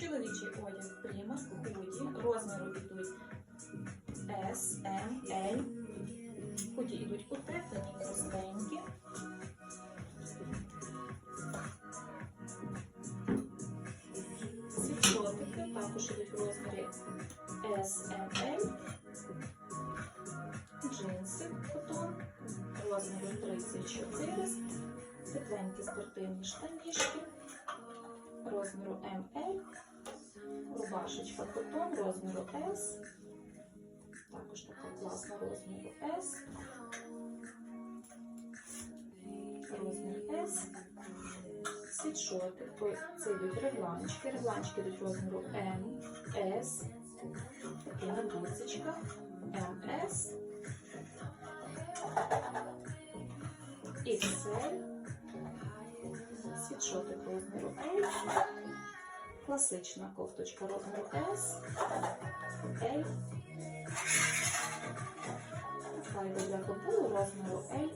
Чоловічий одяг примас, худі, розміру йдуть S, M, L. Худі йдуть утеплені, простенькі. Світшотики також йдуть в розмірі S, M, L. Джинси котон розміру 34. Тепленькі спортивні штанішки розміру ML. Рубашечка котон розміру S. Також така класна розміру S. Розмір S. Світшоти. Це йдуть регланчики. Регланчики йдуть розміру M, S. Такі набусечка. MS. XL. Світшотик розміру L. Класична кофточка розміру S. L. Така йде для футболу розміру L.